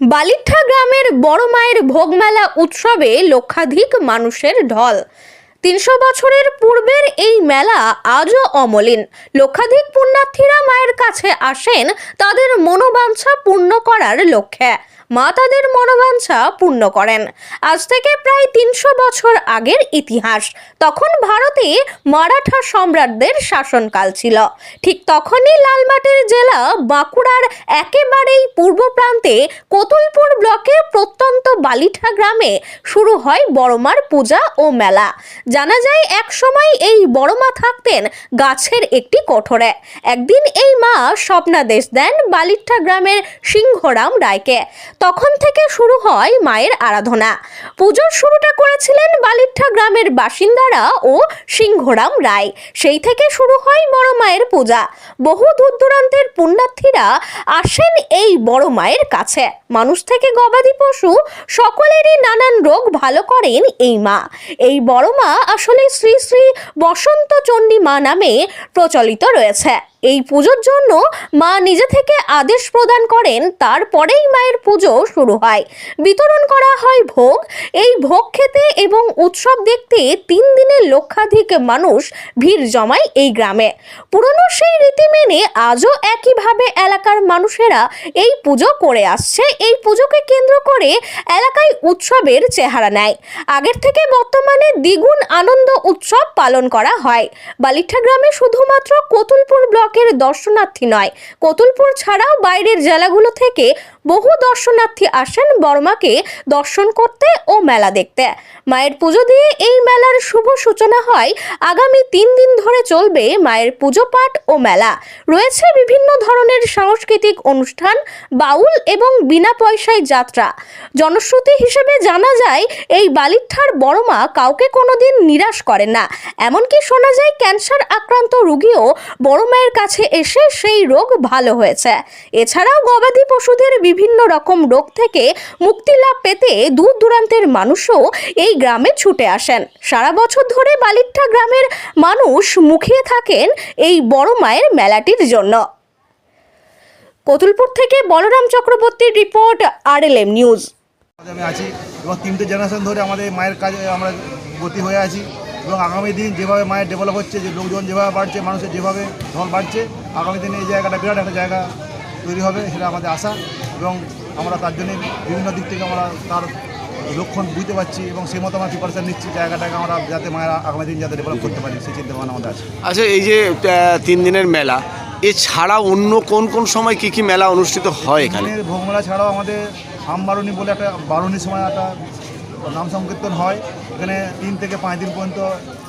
বালিঠা গ্রামের বড় মায়ের ভোগমেলা উৎসবে লক্ষাধিক মানুষের ঢল। তিনশো বছরের পূর্বের এই মেলা আজও অমলিন। লক্ষাধিক পুণ্যার্থীরা মায়ের কাছে আসেন, তাদের মনোবাঞ্ছা পূর্ণ করার লক্ষ্যে। মা তাদের মনোবাঞ্ছা পূর্ণ করেন। আজ থেকে প্রায় তিনশো বছর আগের ইতিহাস। তখন ভারতে মারাঠা সম্রাটদের শাসনকাল ছিল। ঠিক তখনই লালমাটির জেলা বাঁকুড়ার একেবারেই পূর্ব প্রান্তে কতুলপুর ব্লকের প্রত্যন্ত বালিঠা গ্রামে শুরু হয় বড়মার পূজা ও মেলা। জানা যায় এক সময় এই বড়মা থাকতেন গাছের একটি কোঠরে। একদিন এই মা স্বপ্নাদেশ দেন বালিঠা গ্রামের সিংহরাম রায়কে। তখন থেকে শুরু হয় মায়ের আরাধনা। পুজোর শুরুটা করেছিলেন বালিঠা গ্রামের বাসিন্দারা ও সিংহরাম রায়। সেই থেকে শুরু হয় বড় মায়ের পূজা। বহু দূর দূরান্তের পুণ্যার্থীরা আসেন এই বড় মায়ের কাছে। মানুষ থেকে গবাদি পশু সকলেরই নানান রোগ ভালো করেন এই মা। এই বড় মা আসলে শ্রী শ্রী বসন্ত চণ্ডী মা নামে প্রচলিত রয়েছে। এই পুজোর জন্য মা নিজে থেকে আদেশ প্রদান করেন, তারপরেই মায়ের পুজো শুরু হয়। বিতরণ করা হয় ভোগ। এই ভোগ খেতে এবং উৎসব দেখতে তিন দিনে লক্ষাধিক মানুষ ভিড় জমায় এই গ্রামে। পুরনো সেই রীতি মেনে আজও একইভাবে এলাকার মানুষেরা এই পুজো করে আসছে। এই পুজোকে কেন্দ্র করে এলাকায় উৎসবের চেহারা নেয়। আগের থেকে বর্তমানে দ্বিগুণ আনন্দ উৎসব পালন করা হয়। বালিঠা গ্রামে শুধুমাত্র কতুলপুর ব্লকের দর্শনার্থী নয়। কতুলপুর ছাড়াও বাইরের জেলাগুলো থেকে বহু দর্শনার্থী আসেন বর্মাকে দর্শন করতে ও মেলা দেখতে। মায়ের পুজো দিয়ে এই মেলার শুভ সূচনা হয়। আগামী তিন দিন ধরে চলবে মায়ের পুজো পাঠ ও মেলা। রয়েছে বিভিন্ন ধরনের সাংস্কৃতিক অনুষ্ঠান, বাউল এবং বিনা পয়সায় যাত্রা। জনশ্রুতি হিসেবে জানা যায়, এই বালিঠার বড় মা কাউকে কোনোদিন নিরাশ করেন না। এমনকি শোনা যায়, ক্যান্সার আক্রান্ত রুগীও বড় মায়ের কাছে এসে সেই রোগ ভালো হয়েছে। এছাড়াও গবাদি পশুদের বিভিন্ন রকম রোগ থেকে মুক্তি লাভ পেতে দূর দূরান্তের মানুষও এই গ্রামে ছুটে আসেন। সারা বছর ধরে বালিঠা গ্রামের মানুষ মুখিয়ে থাকেন এই বড় মায়ের মেলাটির জন্য। কতুলপুর থেকে বলরাম চক্রবর্তীর রিপোর্ট আরএলএম নিউজ। আমি আছি। এবং তিনটে জেনারেশন ধরে আমাদের মায়ের কাজে আমরা গতি হয়ে আছি। এবং আগামী দিন যেভাবে মায়ের ডেভেলপ হচ্ছে যে লোকজন যেভাবে বাড়ছে মানুষের যেভাবে ঢল বাড়ছে আগামী দিনে এই জায়গাটা বিরাট একটা জায়গা তৈরি হবে সেটা আমাদের আশা। এবং আমরা তার জন্য বিভিন্ন দিক থেকে আমরা তার লক্ষণ বুঝতে পারছি এবং সেই মতো আমরা প্রিপারেশন নিচ্ছি জায়গাটাকে আমরা যাতে মায়ের আগামী দিন যাতে ডেভেলপ করতে পারি সেই চিন্তা ভাবনা আমাদের আছে। আচ্ছা এই যে তিন দিনের মেলা এছাড়া অন্য কোন কোন সময় কি কি মেলা অনুষ্ঠিত হয় এখানে? দিনের ভোগমেলা ছাড়াও আমাদের আমবারণী বলে একটা বারণীর সময় একটা নাম সংকীর্তন হয়। এখানে তিন থেকে পাঁচ দিন পর্যন্ত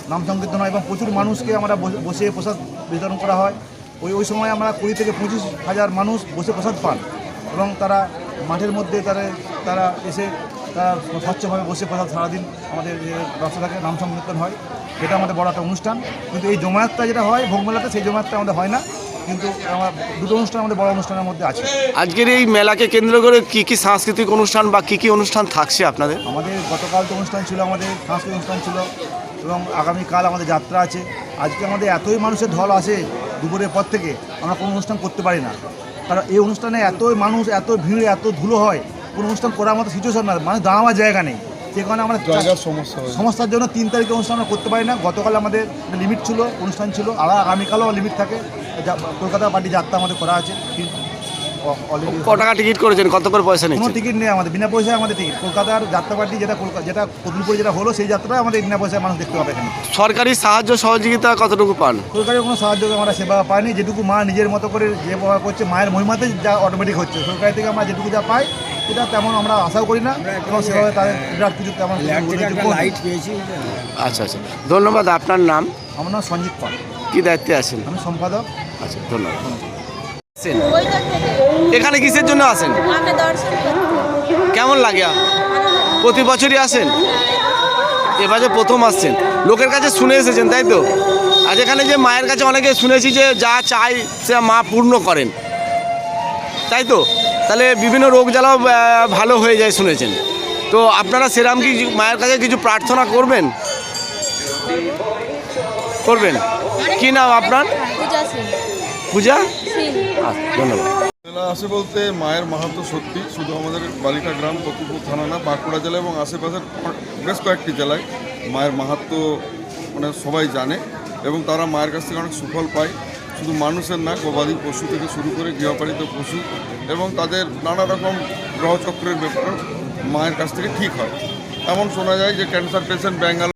নাম সংকীর্তন হয় এবং প্রচুর মানুষকে আমরা বসে- প্রসাদ বিতরণ করা হয়। ওই ওই সময় আমরা কুড়ি থেকে পঁচিশ হাজার মানুষ বসে প্রসাদ পান এবং তারা মাঠের মধ্যে তারা তারা এসে তারা স্বচ্ছভাবে বসে প্রসাদ সারাদিন আমাদের যে ব্যবসা থাকে, নাম সংকীর্তন হয়। এটা আমাদের বড় একটা অনুষ্ঠান। কিন্তু এই জমায়েতটা যেটা হয় ভোগমেলাতে সেই জমায়েতটা আমাদের হয় না। কিন্তু আমার দুটো অনুষ্ঠান আমাদের বড় অনুষ্ঠানের মধ্যে আছে। আজকের এই মেলাকে কেন্দ্র করে কি কি সাংস্কৃতিক অনুষ্ঠান বা কি কি অনুষ্ঠান থাকছে আপনাদের? আমাদের গতকাল তো অনুষ্ঠান ছিল আমাদের সাংস্কৃতিক অনুষ্ঠান ছিল এবং আগামীকাল আমাদের যাত্রা আছে। আজকে আমাদের এতই মানুষের ঢল আসে দুপুরের পর থেকে আমরা কোনো অনুষ্ঠান করতে পারি না। কারণ এই অনুষ্ঠানে এতই মানুষ এত ভিড় এত ধুলো হয় কোনো অনুষ্ঠান করার মতো সিচুয়েশন না। মানে দাঁড়াবার জায়গা নেই। সে কারণে আমরা সমস্যার জন্য তিন তারিখে অনুষ্ঠান আমরা করতে পারি না। গতকাল আমাদের লিমিট ছিল অনুষ্ঠান ছিল। আর আগামীকালও লিমিট থাকে। যা- কলকাতা পার্টি যাত্রা আমাদের করা আছে। টাকা টিকিট করেছেন? কত করে পয়সা কোনো টিকিট নেই আমাদের। বিনা পয়সায় আমাদের টিকিট। কলকাতার যাত্রা পার্টি যেটা কলকাতা যেটা কতুলপুরে যেটা হলো সেই যাত্রায় আমাদের বিনা পয়সায় মানুষ দেখতে পাবে এখানে। সরকারি সাহায্য সহযোগিতা কতটুকু পান? সরকারের কোনো সাহায্য আমরা সেবা পাইনি। যেটুকু মা নিজের মতো করে যে ব্যবহার করছে মায়ের মহিমাতে যা অটোমেটিক হচ্ছে। সরকারি থেকে আমরা যেটুকু যা পাই সেটা তেমন আমরা আশাও করি না। এবং সেভাবে তাদের বিরাট কিছু তেমন লাইট পেয়েছি। আচ্ছা আচ্ছা। ধন্যবাদ আপনার নাম? আমার নাম সঞ্জিত পাল। কি দায়িত্বে আছেন? আমি সম্পাদক। আচ্ছা ধন্যবাদ। এখানে কিসের জন্য আসেন কেমন লাগে? প্রতি বছরই আসেন? এবারে প্রথম আসছেন। লোকের কাছে শুনে এসেছেন তাই তো? আজ এখানে যে মায়ের কাছে অনেকে শুনেছি যে যা চাই সে মা পূর্ণ করেন। তাই তো? তাহলে বিভিন্ন রোগ জ্বালাও ভালো হয়ে যায় শুনেছেন। তো আপনারা সেরাম কি মায়ের কাছে কিছু প্রার্থনা করবেন? করবেন? কি নাম আপনার? পূজা ধন্যবাদ। আসে বলতে মায়ের মাহাত্ম সত্যি শুধু আমাদের বালিকা গ্রাম ফকিরপুর থানা না বাঁকুড়া জেলা এবং আশেপাশের বেশ কয়েকটি জেলায় মায়ের মাহাত্ম মানে সবাই জানে এবং তারা মায়ের কাছ থেকে অনেক সুফল পায়। শুধু মানুষের না, গবাদি পশু থেকে শুরু করে গৃহপালিত পশু এবং তাদের নানা রকম গ্রহচক্রের ব্যাপার মায়ের কাছ থেকে ঠিক হয়। এমন শোনা যায় যে ক্যান্সার পেশেন্ট ব্যাঙ্গালোর